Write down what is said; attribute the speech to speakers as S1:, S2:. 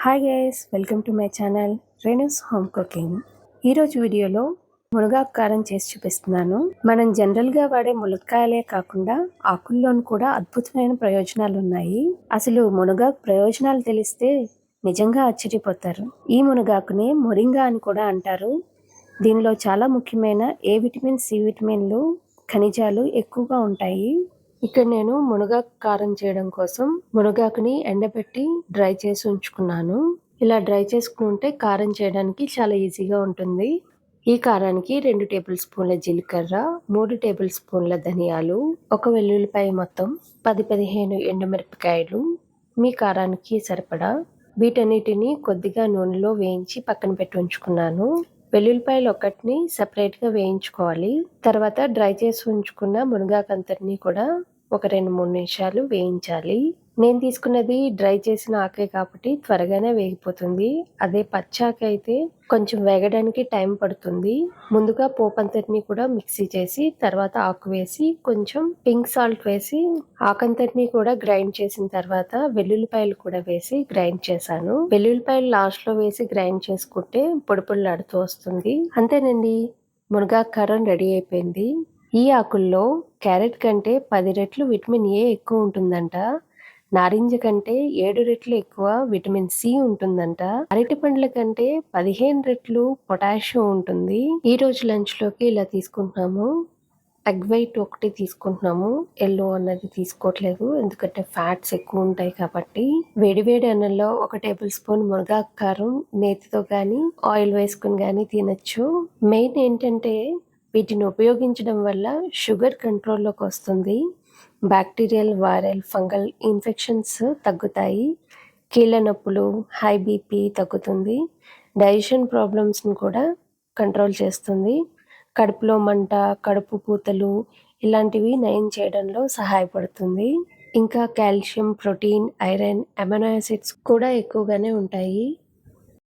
S1: Hi guys welcome to my channel Renu's home cooking ఈరోజు వీడియోలో మునగాకు కారం చేసి చూపిస్తున్నాను. మనం జనరల్గా వాడే మునక్కాయలే కాకుండా ఆకుల్లోనూ కూడా అద్భుతమైన ప్రయోజనాలు ఉన్నాయి. అసలు మునగాకు ప్రయోజనాలు తెలిస్తే నిజంగా ఆశ్చర్యపోతారు. ఈ మునగాకుని మొరింగా అని కూడా అంటారు. దీనిలో చాలా ముఖ్యమైన ఏ విటమిన్ సి విటమిన్లు ఖనిజాలు ఎక్కువగా ఉంటాయి. ఇక్కడ నేను మునగాకు కారం చేయడం కోసం మునగాకుని ఎండబెట్టి డ్రై చేసి ఉంచుకున్నాను. ఇలా డ్రై చేసుకుంటే కారం చేయడానికి చాలా ఈజీగా ఉంటుంది. ఈ కారానికి రెండు టేబుల్ స్పూన్ల జీలకర్ర మూడు టేబుల్ స్పూన్ల ధనియాలు ఒక వెల్లుల్లిపాయ మొత్తం పది పదిహేను ఎండుమిరపకాయలు. మీ కారానికి సరిపడా వీటన్నిటిని కొద్దిగా నూనెలో వేయించి పక్కన పెట్టి ఉంచుకున్నాను. వెల్లుల్లిపాయలు ఒకటిని సపరేట్గా వేయించుకోవాలి. తర్వాత డ్రై చేసి ఉంచుకున్న మునగాకంతటిని కూడా ఒక రెండు మూడు నిమిషాలు వేయించాలి. నేను తీసుకున్నది డ్రై చేసిన ఆకే కాబట్టి త్వరగానే వేగిపోతుంది. అదే పచ్చాక అయితే కొంచెం వేగడానికి టైం పడుతుంది. ముందుగా పోపంతటిని కూడా మిక్సీ చేసి తర్వాత ఆకు వేసి కొంచెం పింక్ సాల్ట్ వేసి ఆకంతటిని కూడా గ్రైండ్ చేసిన తర్వాత వెల్లుల్లిపాయలు కూడా వేసి గ్రైండ్ చేశాను. వెల్లుల్లిపాయలు లాస్ట్లో వేసి గ్రైండ్ చేసుకుంటే పొడి పొడిలాడుతూ వస్తుంది. అంతేనండి. మునగాకారం రెడీ అయిపోయింది. ఈ ఆకుల్లో క్యారెట్ కంటే పది రెట్లు విటమిన్ ఏ ఎక్కువ ఉంటుందంట. నారింజ కంటే ఏడు రెట్లు ఎక్కువ విటమిన్ సి ఉంటుందంట. అరటి పండ్ల కంటే పదిహేను రెట్లు పొటాషియం ఉంటుంది. ఈ రోజు లంచ్లోకి ఇలా తీసుకుంటున్నాము. ఎగ్ వైట్ ఒకటి తీసుకుంటున్నాము. ఎల్లో అన్నది తీసుకోవట్లేదు. ఎందుకంటే ఫ్యాట్స్ ఎక్కువ ఉంటాయి కాబట్టి. వేడివేడి అన్నంలో ఒక టేబుల్ స్పూన్ మునగాకు కారం నేతితో కానీ ఆయిల్ వేసుకుని కానీ తినచ్చు. మెయిన్ ఏంటంటే వీటిని ఉపయోగించడం వల్ల షుగర్ కంట్రోల్లోకి వస్తుంది. బ్యాక్టీరియల్ వైరల్ ఫంగల్ ఇన్ఫెక్షన్స్ తగ్గుతాయి. కీళ్ళ నొప్పులు హై బీపీ తగ్గుతుంది. డైజెషన్ ప్రాబ్లమ్స్ని కూడా కంట్రోల్ చేస్తుంది. కడుపులో మంట కడుపు పూతలు ఇలాంటివి నయం చేయడంలో సహాయపడుతుంది. ఇంకా calcium protein iron amino acids కూడా ఎక్కువగానే ఉంటాయి.